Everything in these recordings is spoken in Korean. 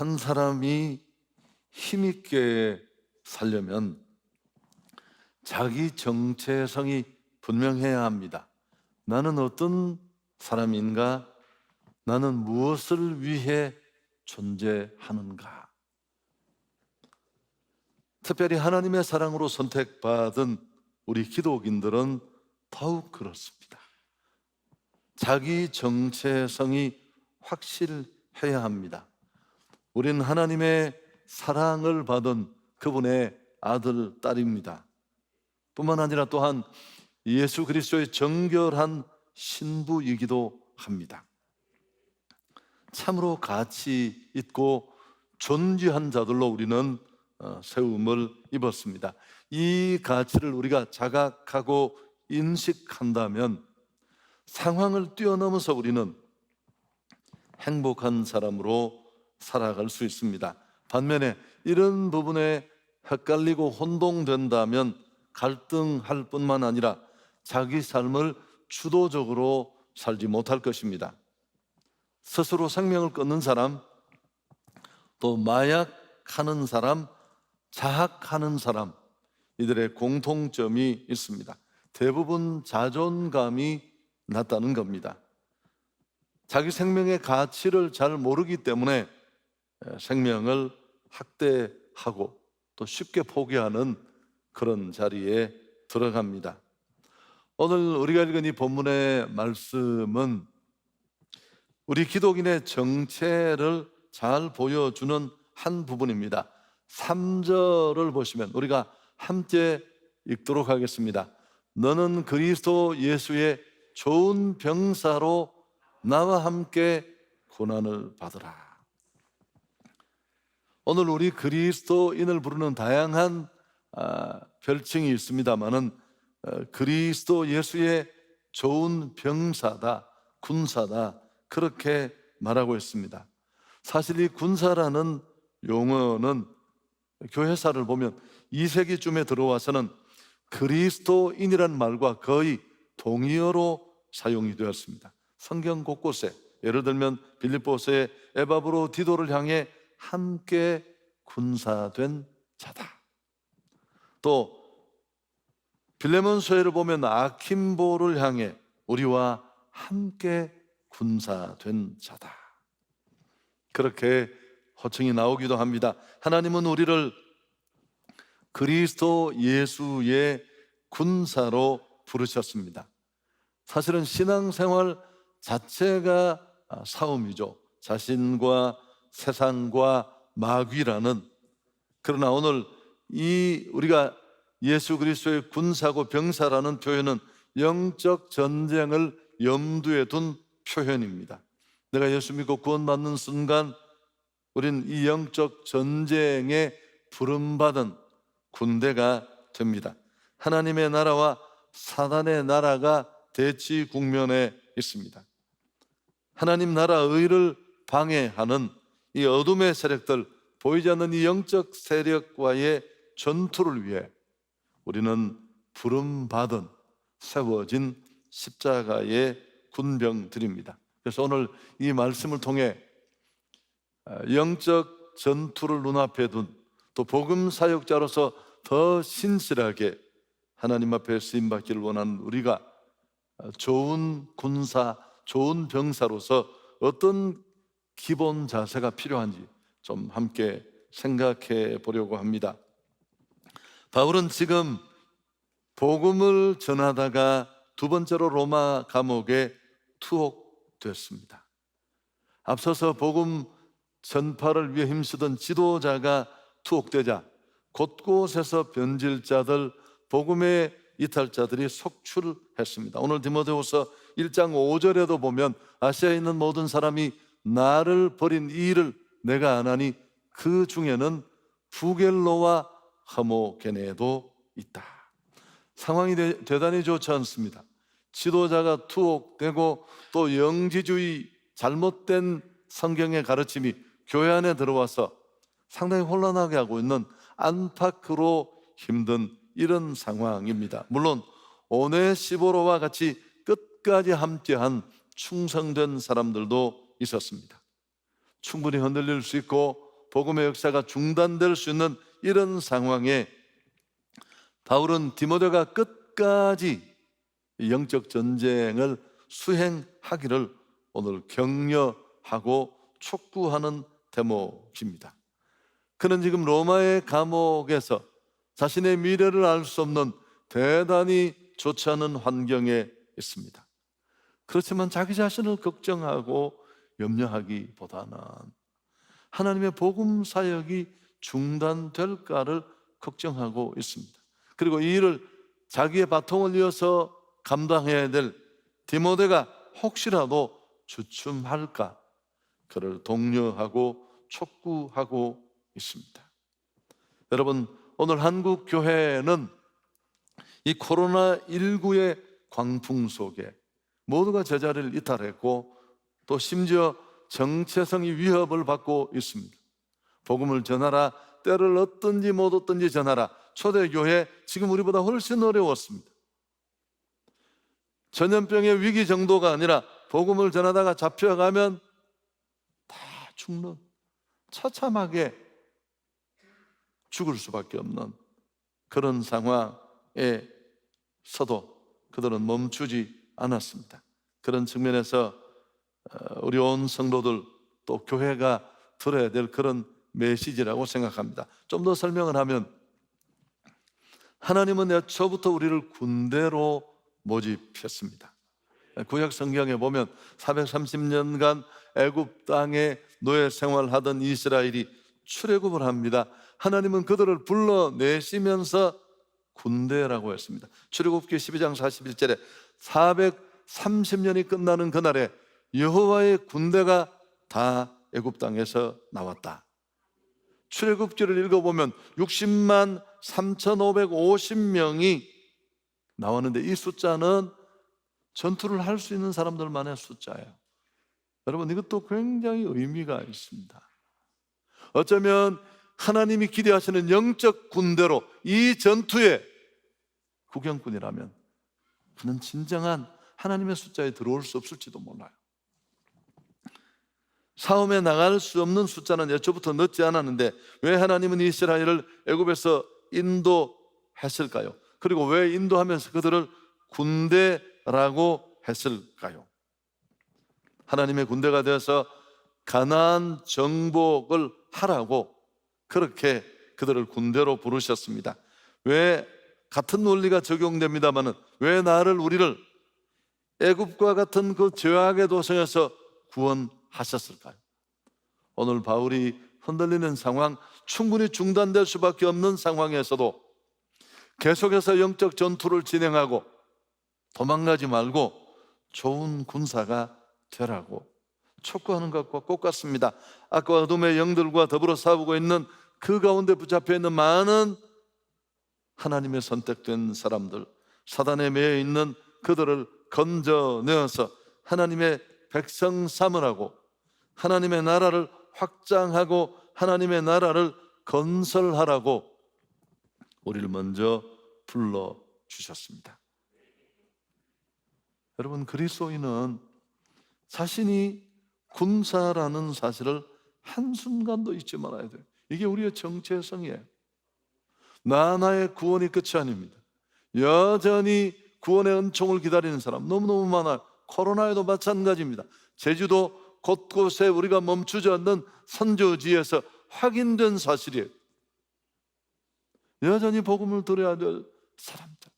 한 사람이 힘있게 살려면 자기 정체성이 분명해야 합니다. 나는 어떤 사람인가? 나는 무엇을 위해 존재하는가? 특별히 하나님의 사랑으로 선택받은 우리 기독인들은 더욱 그렇습니다. 자기 정체성이 확실해야 합니다. 우리는 하나님의 사랑을 받은 그분의 아들, 딸입니다. 뿐만 아니라 또한 예수 그리스도의 정결한 신부이기도 합니다. 참으로 가치 있고 존귀한 자들로 우리는 어, 세움을 입었습니다. 이 가치를 우리가 자각하고 인식한다면 상황을 뛰어넘어서 우리는 행복한 사람으로 살아갈 수 있습니다. 반면에 이런 부분에 헷갈리고 혼동된다면 갈등할 뿐만 아니라 자기 삶을 주도적으로 살지 못할 것입니다. 스스로 생명을 끊는 사람, 또 마약하는 사람, 자학하는 사람, 이들의 공통점이 있습니다. 대부분 자존감이 낮다는 겁니다. 자기 생명의 가치를 잘 모르기 때문에 생명을 학대하고 또 쉽게 포기하는 그런 자리에 들어갑니다. 오늘 우리가 읽은 이 본문의 말씀은 우리 기독인의 정체를 잘 보여주는 한 부분입니다. 3절을 보시면 우리가 함께 읽도록 하겠습니다. 너는 그리스도 예수의 좋은 병사로 나와 함께 고난을 받으라. 오늘 우리 그리스도인을 부르는 다양한 아, 별칭이 있습니다만은 어, 그리스도 예수의 좋은 병사다, 군사다 그렇게 말하고 있습니다. 사실 이 군사라는 용어는 교회사를 보면 2세기쯤에 들어와서는 그리스도인이란 말과 거의 동의어로 사용이 되었습니다. 성경 곳곳에 예를 들면 빌립보서의 에바브로 디도를 향해 함께 군사된 자다. 또 빌레몬서에를 보면 아킴보를 향해 우리와 함께 군사된 자다. 그렇게 호칭이 나오기도 합니다. 하나님은 우리를 그리스도 예수의 군사로 부르셨습니다. 사실은 신앙생활 자체가 싸움이죠. 자신과 세상과 마귀라는 그러나 오늘 이 우리가 예수 그리스도의 군사고 병사라는 표현은 영적 전쟁을 염두에 둔 표현입니다. 내가 예수 믿고 구원받는 순간 우린 이 영적 전쟁에 부름받은 군대가 됩니다. 하나님의 나라와 사단의 나라가 대치 국면에 있습니다. 하나님 나라 의를 방해하는 이 어둠의 세력들, 보이지 않는 이 영적 세력과의 전투를 위해 우리는 부름받은 세워진 십자가의 군병들입니다. 그래서 오늘 이 말씀을 통해 아, 영적 전투를 눈앞에 둔 또 복음 사역자로서 더 신실하게 하나님 앞에 쓰임 받기를 원하는 우리가 좋은 군사, 좋은 병사로서 어떤 기본 자세가 필요한지 좀 함께 생각해 보려고 합니다. 바울은 지금 복음을 전하다가 두 번째로 로마 감옥에 투옥됐습니다. 앞서서 복음 전파를 위해 힘쓰던 지도자가 투옥되자 곳곳에서 변질자들 복음의 이탈자들이 속출했습니다. 오늘 디모데후서 1장 5절에도 보면 아시아에 있는 모든 사람이 나를 버린 이 일을 내가 안 하니 그 중에는 부겔로와 하모게네도 있다. 상황이 대, 대단히 좋지 않습니다. 지도자가 투옥되고 또 영지주의 잘못된 성경의 가르침이 교회 안에 들어와서 상당히 혼란하게 하고 있는 안팎으로 힘든 이런 상황입니다. 물론 오네시보로와 같이 끝까지 함께한 충성된 사람들도 있었습니다. 충분히 흔들릴 수 있고 복음의 역사가 중단될 수 있는 이런 상황에 바울은 디모데가 끝까지 영적 전쟁을 수행하기를 오늘 격려하고 촉구하는 대목입니다. 그는 지금 로마의 감옥에서 자신의 미래를 알 수 없는 대단히 좋지 않은 환경에 있습니다. 그렇지만 자기 자신을 걱정하고 염려하기보다는 하나님의 복음 사역이 중단될까를 걱정하고 있습니다. 그리고 이 일을 자기의 바통을 이어서 감당해야 될 디모데가 혹시라도 주춤할까 그를 독려하고 촉구하고 있습니다. 여러분 오늘 한국 교회는 이 코로나 19의 광풍 속에 모두가 제자리를 이탈했고 또 심지어 정체성이 위협을 받고 있습니다. 복음을 전하라 때를 얻든지 못 얻든지 전하라 초대교회 지금 우리보다 훨씬 어려웠습니다. 전염병의 위기 정도가 아니라 복음을 전하다가 잡혀가면 다 죽는 처참하게 죽을 수밖에 없는 그런 상황에서도 그들은 멈추지 않았습니다. 그런 측면에서 어, 우리 온 성도들 또 교회가 들어야 될 그런 메시지라고 생각합니다. 좀 더 설명을 하면 하나님은 애초부터 우리를 군대로 모집했습니다. 구약 성경에 보면 430년간 애굽 땅에 노예 생활하던 이스라엘이 출애굽을 합니다. 하나님은 그들을 불러내시면서 군대라고 했습니다. 출애굽기 12장 41절에 430년이 끝나는 그날에 여호와의 군대가 다 애굽 땅에서 나왔다. 출애굽기를 읽어보면 60만 3,550명이 나왔는데 이 숫자는 전투를 할 수 있는 사람들만의 숫자예요. 여러분 이것도 굉장히 의미가 있습니다. 어쩌면 하나님이 기대하시는 영적 군대로 이 전투에 구경꾼이라면 그는 진정한 하나님의 숫자에 들어올 수 없을지도 몰라요. 싸움에 나갈 수 없는 숫자는 애초부터 넣지 않았는데 왜 하나님은 이스라엘을 애굽에서 인도했을까요? 그리고 왜 인도하면서 그들을 군대라고 했을까요? 하나님의 군대가 되어서 가나안 정복을 하라고 그렇게 그들을 군대로 부르셨습니다. 왜 같은 논리가 적용됩니다만은 왜 나를 우리를 애굽과 같은 그 죄악의 도성에서 구원 하셨을까요? 오늘 바울이 흔들리는 상황, 충분히 중단될 수밖에 없는 상황에서도 계속해서 영적 전투를 진행하고 도망가지 말고 좋은 군사가 되라고 촉구하는 것과 똑같습니다. 아까 어둠의 영들과 더불어 싸우고 있는 그 가운데 붙잡혀 있는 많은 하나님의 선택된 사람들, 사단에 매여 있는 그들을 건져내어서 하나님의 백성 삼으라고 하나님의 나라를 확장하고 하나님의 나라를 건설하라고 우리를 먼저 불러 주셨습니다. 여러분 그리스도인은 자신이 군사라는 사실을 한순간도 잊지 말아야 돼요. 이게 우리의 정체성이에요. 나 나의 구원이 끝이 아닙니다. 여전히 구원의 은총을 기다리는 사람 너무너무 많아요. 코로나에도 마찬가지입니다. 제주도 곳곳에 우리가 멈추지 않는 선조지에서 확인된 사실이에요. 여전히 복음을 들어야 될 사람들.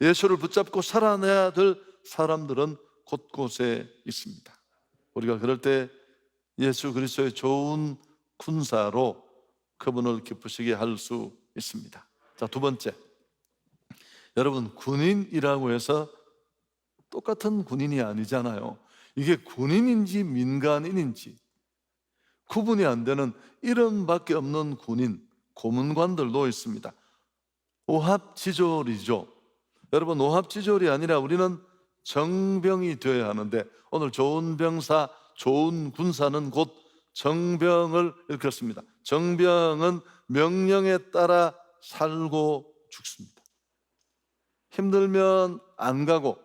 예수를 붙잡고 살아내야 될 사람들은 곳곳에 있습니다. 우리가 그럴 때 예수 그리스도의 좋은 군사로 그분을 기쁘시게 할 수 있습니다. 자, 두 번째. 여러분, 군인이라고 해서 똑같은 군인이 아니잖아요. 이게 군인인지 민간인인지 구분이 안 되는 이름밖에 없는 군인, 고문관들도 있습니다. 오합지졸이죠. 여러분, 오합지졸이 아니라 우리는 정병이 되어야 하는데 오늘 좋은 병사, 좋은 군사는 곧 정병을 일컫습니다. 정병은 명령에 따라 살고 죽습니다. 힘들면 안 가고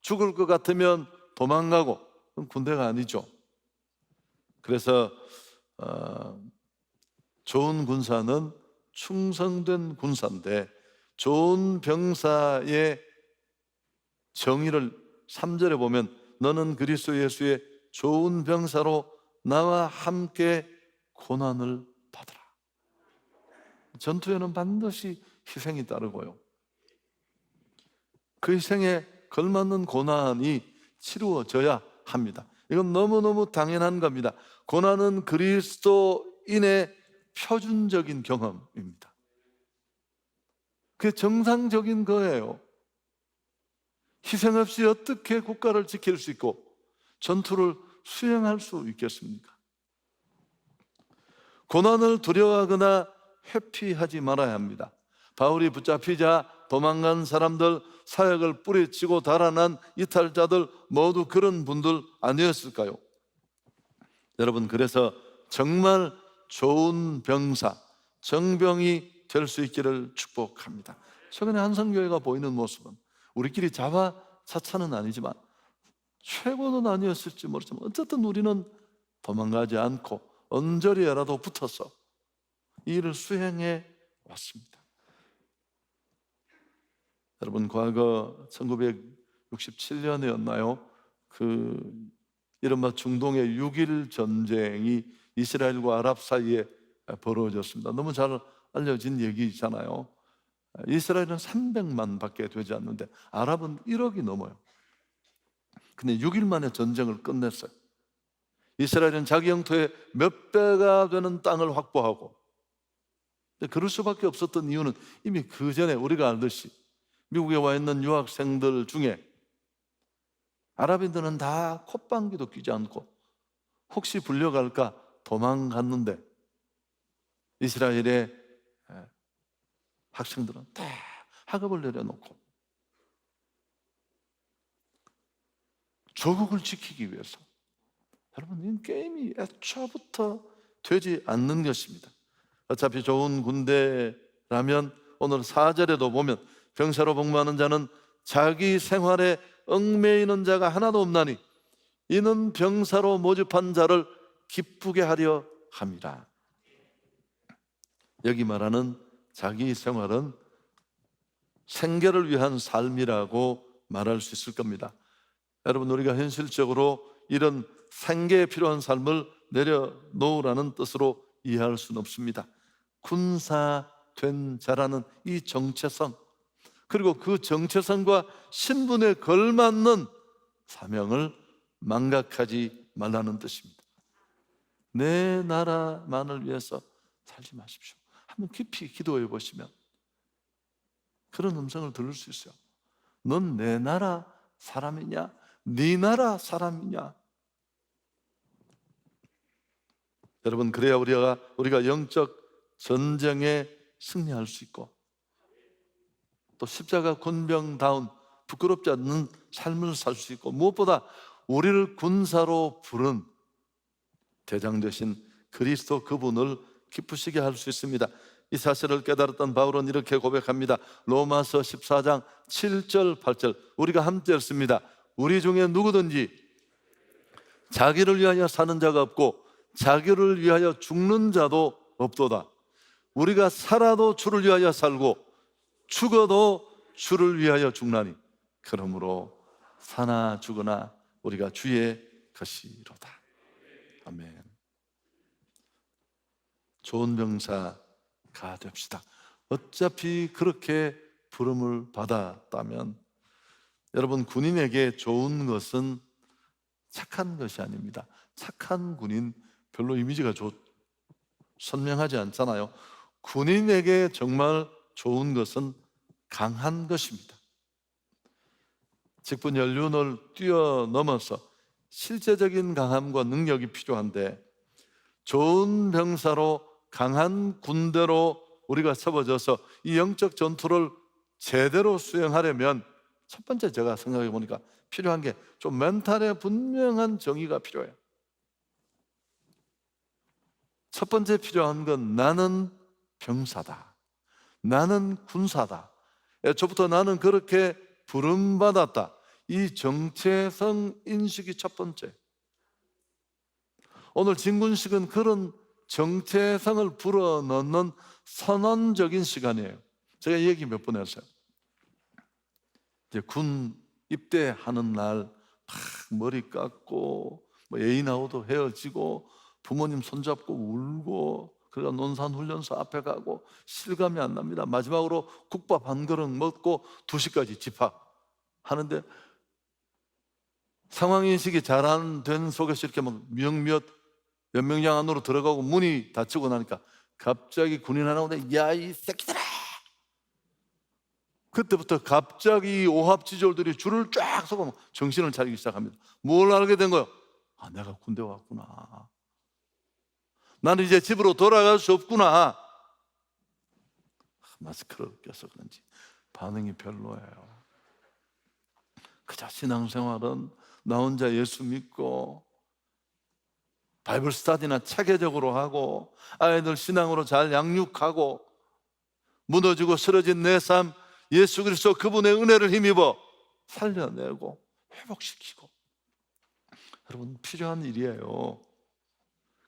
죽을 것 같으면 도망가고 군대가 아니죠. 그래서 어, 좋은 군사는 충성된 군사인데 좋은 병사의 정의를 3절에 보면 너는 그리스도 예수의 좋은 병사로 나와 함께 고난을 받으라. 전투에는 반드시 희생이 따르고요. 그 희생에 걸맞는 고난이 치루어져야 합니다. 이건 너무너무 당연한 겁니다. 고난은 그리스도인의 표준적인 경험입니다. 그게 정상적인 거예요. 희생 없이 어떻게 국가를 지킬 수 있고 전투를 수행할 수 있겠습니까? 고난을 두려워하거나 회피하지 말아야 합니다. 바울이 붙잡히자 도망간 사람들, 사역을 뿌리치고 달아난 이탈자들 모두 그런 분들 아니었을까요? 여러분, 그래서 정말 좋은 병사, 정병이 될 수 있기를 축복합니다. 최근에 한성교회가 보이는 모습은 우리끼리 자화자찬은 아니지만 최고는 아니었을지 모르지만 어쨌든 우리는 도망가지 않고 언저리에라도 붙어서 이 일을 수행해 왔습니다. 여러분 과거 1967년이었나요? 그 이른바 중동의 6일 전쟁이 이스라엘과 아랍 사이에 벌어졌습니다. 너무 잘 알려진 얘기잖아요. 이스라엘은 300만 밖에 되지 않는데 아랍은 1억이 넘어요. 근데 6일 만에 전쟁을 끝냈어요. 이스라엘은 자기 영토의 몇 배가 되는 땅을 확보하고 그럴 수밖에 없었던 이유는 이미 그 전에 우리가 알듯이 미국에 와 있는 유학생들 중에 아랍인들은 다 콧방귀도 뀌지 않고 혹시 불려갈까 도망갔는데 이스라엘의 학생들은 다 학업을 내려놓고 조국을 지키기 위해서 여러분 이 게임이 애초부터 되지 않는 것입니다. 어차피 좋은 군대라면 오늘 4절에도 보면 병사로 복무하는 자는 자기 생활에 얽매이는 자가 하나도 없나니 이는 병사로 모집한 자를 기쁘게 하려 함이라. 여기 말하는 자기 생활은 생계를 위한 삶이라고 말할 수 있을 겁니다. 여러분 우리가 현실적으로 이런 생계에 필요한 삶을 내려놓으라는 뜻으로 이해할 수는 없습니다. 군사된 자라는 이 정체성 그리고 그 정체성과 신분에 걸맞는 사명을 망각하지 말라는 뜻입니다. 내 나라만을 위해서 살지 마십시오. 한번 깊이 기도해 보시면 그런 음성을 들을 수 있어요. 넌 내 나라 사람이냐? 네 나라 사람이냐? 여러분 그래야 우리가 우리가 영적 전쟁에 승리할 수 있고 또 십자가 군병다운 부끄럽지 않는 삶을 살 수 있고 무엇보다 우리를 군사로 부른 대장 되신 그리스도 그분을 기쁘시게 할 수 있습니다. 이 사실을 깨달았던 바울은 이렇게 고백합니다. 로마서 14장 7절 8절 우리가 함께 읽습니다. 우리 중에 누구든지 자기를 위하여 사는 자가 없고 자기를 위하여 죽는 자도 없도다. 우리가 살아도 주를 위하여 살고 죽어도 주를 위하여 죽나니 그러므로 사나 죽으나 우리가 주의 것이로다. 아멘. 좋은 병사가 됩시다. 어차피 그렇게 부름을 받았다면 여러분 군인에게 좋은 것은 착한 것이 아닙니다. 착한 군인 별로 이미지가 좋, 선명하지 않잖아요. 군인에게 정말 좋은 것은 강한 것입니다. 직분 연륜을 뛰어넘어서 실제적인 강함과 능력이 필요한데 좋은 병사로 강한 군대로 우리가 세워져서 이 영적 전투를 제대로 수행하려면 첫 번째 제가 생각해 보니까 필요한 게 좀 멘탈에 분명한 정의가 필요해요. 첫 번째 필요한 건 나는 병사다. 나는 군사다. 애초부터 나는 그렇게 부름받았다. 이 정체성 인식이 첫 번째. 오늘 진군식은 그런 정체성을 불어넣는 선언적인 시간이에요. 제가 이 얘기 몇 번 했어요. 이제 군 입대하는 날 막 머리 깎고 뭐 애인하고도 헤어지고 부모님 손잡고 울고 그러다 논산훈련소 앞에 가고 실감이 안 납니다. 마지막으로 국밥 한 그릇 먹고 2시까지 집합 하는데 상황인식이 잘 안 된 속에서 이렇게 막 명몇 연명장 안으로 들어가고 문이 닫히고 나니까 갑자기 군인 하나 오는데 야 이 새끼들아 그때부터 갑자기 오합지졸들이 줄을 쫙 서고 막 정신을 차리기 시작합니다 뭘 알게 된 거예요? 아 내가 군대 왔구나 나는 이제 집으로 돌아갈 수 없구나. 마스크를 껴서 그런지 반응이 별로예요. 그자 신앙생활은 나 혼자 예수 믿고 바이블 스타디나 체계적으로 하고 아이들 신앙으로 잘 양육하고 무너지고 쓰러진 내 삶 예수 그리스도 그분의 은혜를 힘입어 살려내고 회복시키고. 여러분 필요한 일이에요.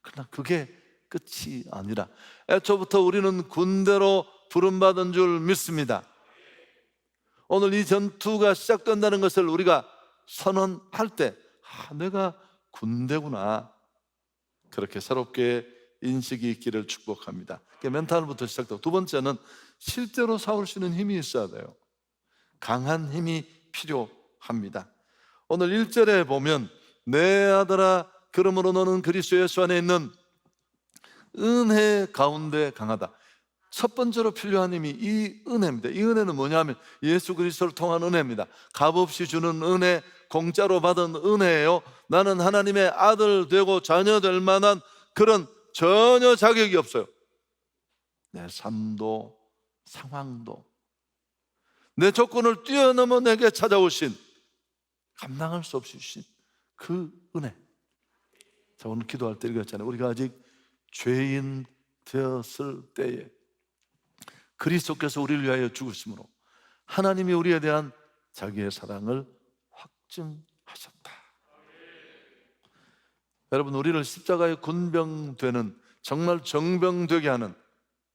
그러나 그게 끝이 아니라 애초부터 우리는 군대로 부름받은 줄 믿습니다. 오늘 이 전투가 시작된다는 것을 우리가 선언할 때 아, 내가 군대구나 그렇게 새롭게 인식이 있기를 축복합니다. 멘탈부터 시작되고 두 번째는 실제로 싸울 수 있는 힘이 있어야 돼요. 강한 힘이 필요합니다. 오늘 1절에 보면 내 아들아 그러므로 너는 그리스도 예수 안에 있는 은혜 가운데 강하다. 첫 번째로 필요한 힘이 이 은혜입니다. 이 은혜는 뭐냐면 예수 그리스도를 통한 은혜입니다. 값없이 주는 은혜, 공짜로 받은 은혜예요. 나는 하나님의 아들 되고 자녀 될 만한 그런 전혀 자격이 없어요. 내 삶도 상황도 내 조건을 뛰어넘어 내게 찾아오신 감당할 수 없이 주신 그 은혜. 자 오늘 기도할 때 읽었잖아요. 우리가 아직 죄인 되었을 때에 그리스도께서 우리를 위하여 죽으심으로 하나님이 우리에 대한 자기의 사랑을 확증하셨다. 여러분 우리를 십자가에 군병되는 정말 정병되게 하는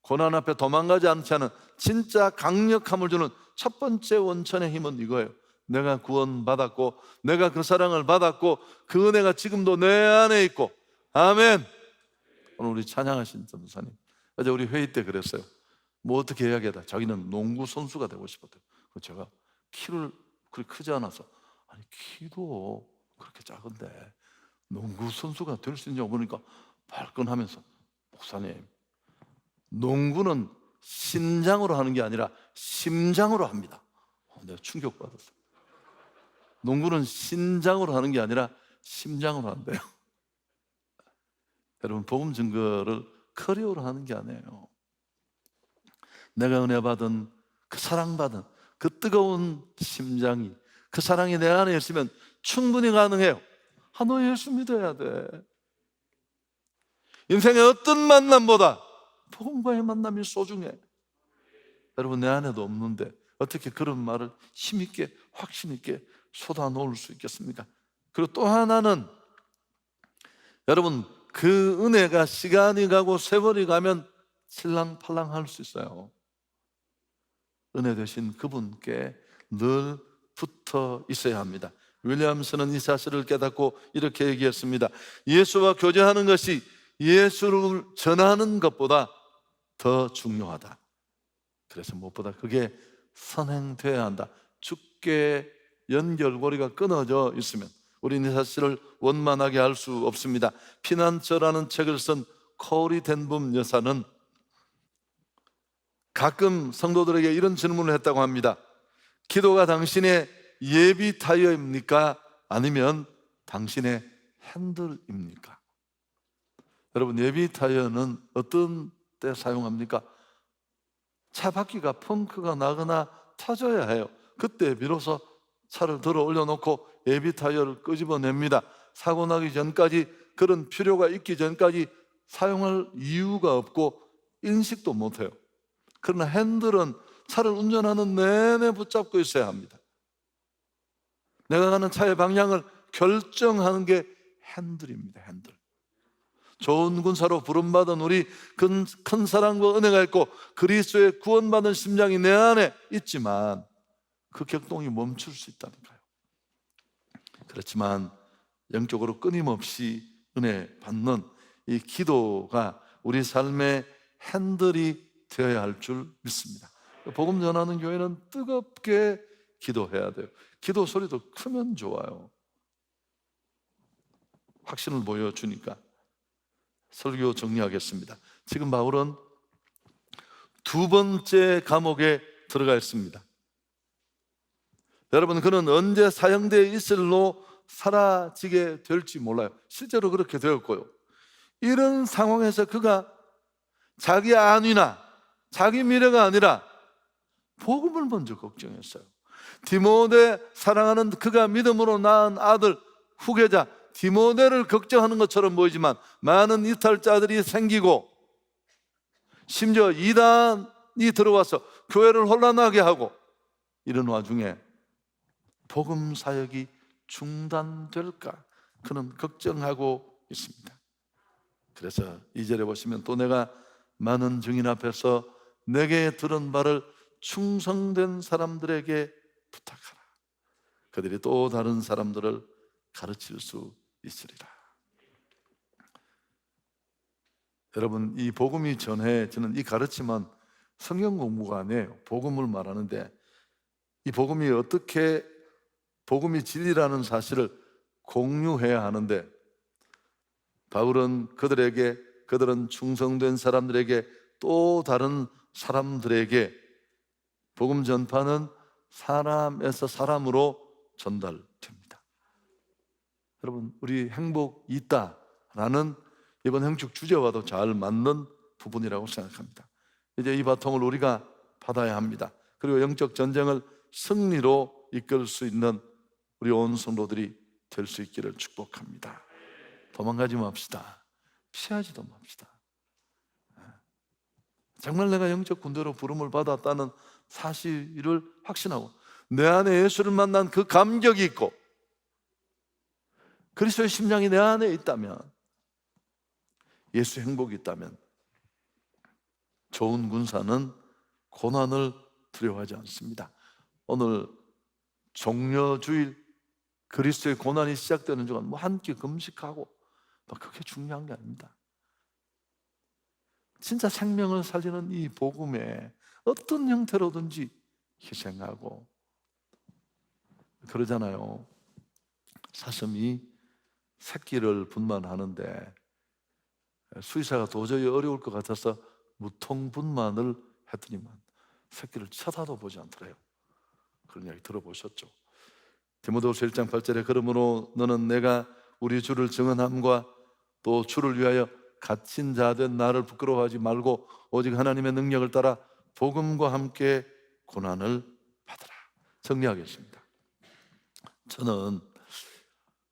고난 앞에 도망가지 않지 않은 진짜 강력함을 주는 첫 번째 원천의 힘은 이거예요. 내가 구원받았고 내가 그 사랑을 받았고 그 은혜가 지금도 내 안에 있고 아멘. 오늘 우리 찬양하신 전도사님 어제 우리 회의 때 그랬어요. 뭐 어떻게 해야겠다. 자기는 농구 선수가 되고 싶었대요. 그 제가 키를 그렇게 크지 않아서 아니 키도 그렇게 작은데 농구 선수가 될 수 있냐고 보니까 발끈하면서 목사님 농구는 신장으로 하는 게 아니라 심장으로 합니다. 어, 내가 충격받았어. 농구는 신장으로 하는 게 아니라 심장으로 한대요. 여러분 복음 증거를 커리어로 하는 게 아니에요. 내가 은혜 받은 그 사랑 받은 그 뜨거운 심장이 그 사랑이 내 안에 있으면 충분히 가능해요. 아, 너 예수 믿어야 돼. 인생의 어떤 만남보다 복음과의 만남이 소중해. 여러분 내 안에도 없는데 어떻게 그런 말을 힘 있게 확신 있게 쏟아 놓을 수 있겠습니까? 그리고 또 하나는 여러분 그 은혜가 시간이 가고 세월이 가면 칠랑팔랑 할 수 있어요. 은혜 되신 그분께 늘 붙어 있어야 합니다. 윌리엄스는 이 사실을 깨닫고 이렇게 얘기했습니다. 예수와 교제하는 것이 예수를 전하는 것보다 더 중요하다. 그래서 무엇보다 그게 선행돼야 한다. 죽게 연결고리가 끊어져 있으면 우리는 이 사실을 원만하게 할수 없습니다. 피난처라는 책을 쓴 코리 덴붐 여사는 가끔 성도들에게 이런 질문을 했다고 합니다. 기도가 당신의 예비 타이어입니까? 아니면 당신의 핸들입니까? 여러분, 예비 타이어는 어떤 때 사용합니까? 차 바퀴가 펑크가 나거나 터져야 해요. 그때 비로소 차를 들어 올려놓고 예비 타이어를 끄집어냅니다. 사고 나기 전까지 그런 필요가 있기 전까지 사용할 이유가 없고 인식도 못해요. 그러나 핸들은 차를 운전하는 내내 붙잡고 있어야 합니다. 내가 가는 차의 방향을 결정하는 게 핸들입니다. 핸들. 좋은 군사로 부름받은 우리 큰, 큰 사랑과 은혜가 있고 그리스도의 구원받은 심장이 내 안에 있지만 그 격동이 멈출 수 있다니까요. 그렇지만 영적으로 끊임없이 은혜 받는 이 기도가 우리 삶의 핸들이 되어야 할 줄 믿습니다. 복음 전하는 교회는 뜨겁게 기도해야 돼요. 기도 소리도 크면 좋아요. 확신을 보여주니까. 설교 정리하겠습니다. 지금 바울은 두 번째 감옥에 들어가 있습니다. 여러분, 그는 언제 사형되어 있을로 사라지게 될지 몰라요. 실제로 그렇게 되었고요. 이런 상황에서 그가 자기 안위나 자기 미래가 아니라 복음을 먼저 걱정했어요. 디모데 사랑하는 그가 믿음으로 낳은 아들 후계자 디모데를 걱정하는 것처럼 보이지만 많은 이탈자들이 생기고 심지어 이단이 들어와서 교회를 혼란하게 하고 이런 와중에 복음 사역이 중단될까 그는 걱정하고 있습니다. 그래서 이절에 보시면 또 내가 많은 증인 앞에서 내게 들은 바를 충성된 사람들에게 부탁하라. 그들이 또 다른 사람들을 가르칠 수 있으리라. 여러분 이 복음이 전해지는 이 가르침은 성경 공부가 아니에요. 복음을 말하는데 이 복음이 어떻게 복음이 진리라는 사실을 공유해야 하는데 바울은 그들에게 그들은 충성된 사람들에게 또 다른 사람들에게 복음 전파는 사람에서 사람으로 전달됩니다. 여러분, 우리 행복 있다라는 이번 행축 주제와도 잘 맞는 부분이라고 생각합니다. 이제 이 바통을 우리가 받아야 합니다. 그리고 영적 전쟁을 승리로 이끌 수 있는 우리 온 성도들이 될 수 있기를 축복합니다. 도망가지 맙시다. 피하지도 맙시다. 정말 내가 영적 군대로 부름을 받았다는 사실을 확신하고 내 안에 예수를 만난 그 감격이 있고 그리스도의 심장이 내 안에 있다면 예수 행복이 있다면 좋은 군사는 고난을 두려워하지 않습니다. 오늘 종려주일 그리스도의 고난이 시작되는 주간 뭐한끼 금식하고 뭐 그게 중요한 게 아닙니다. 진짜 생명을 살리는 이 복음에 어떤 형태로든지 희생하고 그러잖아요. 사슴이 새끼를 분만하는데 수의사가 도저히 어려울 것 같아서 무통 분만을 했더니만 새끼를 쳐다도 보지 않더래요. 그런 이야기 들어보셨죠? 디모데후서 1장 8절에 그러므로 너는 내가 우리 주를 증언함과 또 주를 위하여 갇힌 자 된 나를 부끄러워하지 말고 오직 하나님의 능력을 따라 복음과 함께 고난을 받으라. 정리하겠습니다. 저는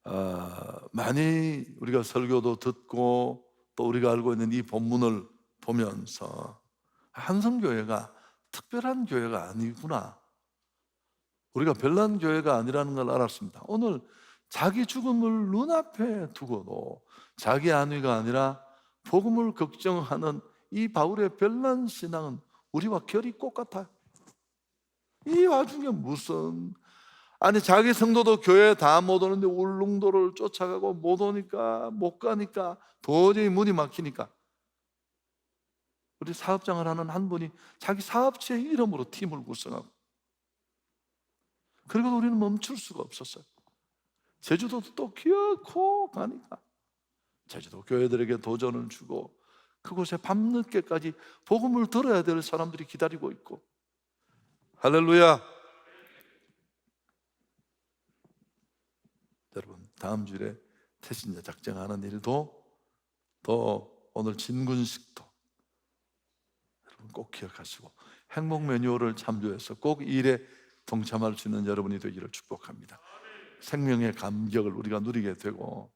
아, 많이 우리가 설교도 듣고 또 우리가 알고 있는 이 본문을 보면서 한성교회가 특별한 교회가 아니구나. 우리가 별난 교회가 아니라는 걸 알았습니다. 오늘 자기 죽음을 눈앞에 두고도 자기 안위가 아니라 복음을 걱정하는 이 바울의 별난 신앙은 우리와 결이 똑같아요. 이 와중에 무슨 아니 자기 성도도 교회 다 못 오는데 울릉도를 쫓아가고 못 오니까 못 가니까 도저히 문이 막히니까 우리 사업장을 하는 한 분이 자기 사업체 이름으로 팀을 구성하고 그리고 우리는 멈출 수가 없었어요. 제주도도 또 기어코 가니까. 제주도 교회들에게 도전을 주고 그곳에 밤늦게까지 복음을 들어야 될 사람들이 기다리고 있고. 할렐루야. 여러분 다음 주에 태신자 작정하는 일도 또 오늘 진군식도 여러분 꼭 기억하시고 행복 매뉴얼을 참조해서 꼭 일에 동참할 수 있는 여러분이 되기를 축복합니다 생명의 감격을 우리가 누리게 되고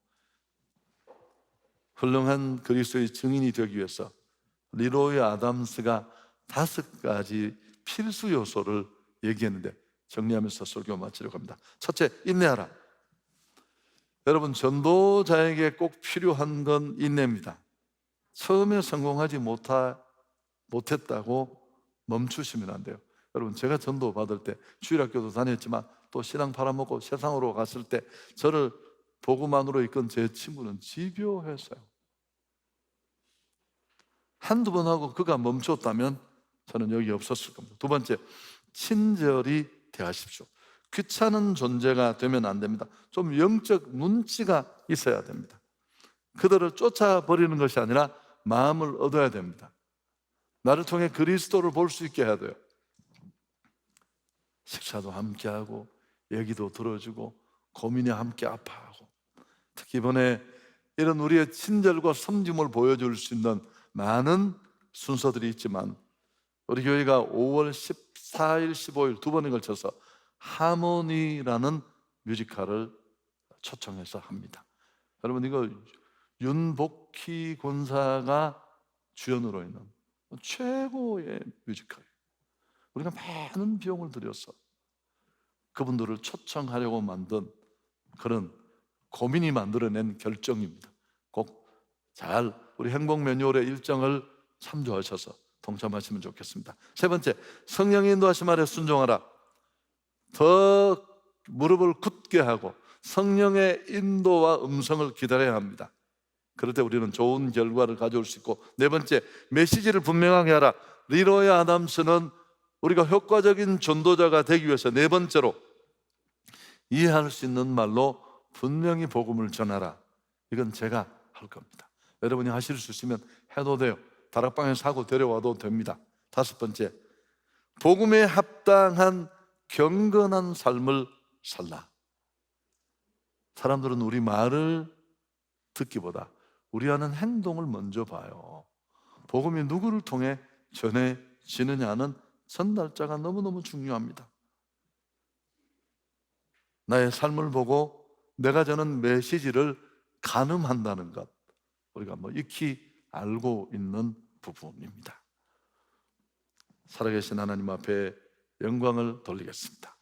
훌륭한 그리스도의 증인이 되기 위해서 리로이 아담스가 다섯 가지 필수 요소를 얘기했는데 정리하면서 설교 마치려고 합니다. 첫째, 인내하라. 여러분 전도자에게 꼭 필요한 건 인내입니다. 처음에 성공하지 못하, 못했다고 멈추시면 안 돼요. 여러분 제가 전도 받을 때 주일학교도 다녔지만 또 신앙 팔아먹고 세상으로 갔을 때 저를 복음만으로 이끈 제 친구는 집요했어요. 한두 번 하고 그가 멈췄다면 저는 여기 없었을 겁니다. 두 번째, 친절히 대하십시오. 귀찮은 존재가 되면 안 됩니다. 좀 영적 눈치가 있어야 됩니다. 그들을 쫓아버리는 것이 아니라 마음을 얻어야 됩니다. 나를 통해 그리스도를 볼 수 있게 해야 돼요. 식사도 함께하고 얘기도 들어주고 고민이 함께 아파하고 특히 이번에 이런 우리의 친절과 섬김을 보여줄 수 있는 많은 순서들이 있지만 우리 교회가 5월 14일, 15일 두 번에 걸쳐서 하모니라는 뮤지컬을 초청해서 합니다. 여러분 이거 윤복희 권사가 주연으로 있는 최고의 뮤지컬. 우리가 많은 비용을 들여서 그분들을 초청하려고 만든 그런 고민이 만들어낸 결정입니다. 꼭 잘 우리 행복 매뉴얼의 일정을 참조하셔서 동참하시면 좋겠습니다. 세 번째, 성령의 인도하심 아래 순종하라. 더 무릎을 굳게 하고 성령의 인도와 음성을 기다려야 합니다. 그럴 때 우리는 좋은 결과를 가져올 수 있고 네 번째, 메시지를 분명하게 하라. 리로의 아담스는 우리가 효과적인 전도자가 되기 위해서 네 번째로 이해할 수 있는 말로 분명히 복음을 전하라. 이건 제가 할 겁니다. 여러분이 하실 수 있으면 해도 돼요. 다락방에 사고 데려와도 됩니다. 다섯 번째, 복음에 합당한 경건한 삶을 살라. 사람들은 우리 말을 듣기보다 우리 하는 행동을 먼저 봐요. 복음이 누구를 통해 전해지느냐는 전달자가 너무너무 중요합니다. 나의 삶을 보고 내가 저는 메시지를 가늠한다는 것 우리가 뭐 익히 알고 있는 부분입니다. 살아계신 하나님 앞에 영광을 돌리겠습니다.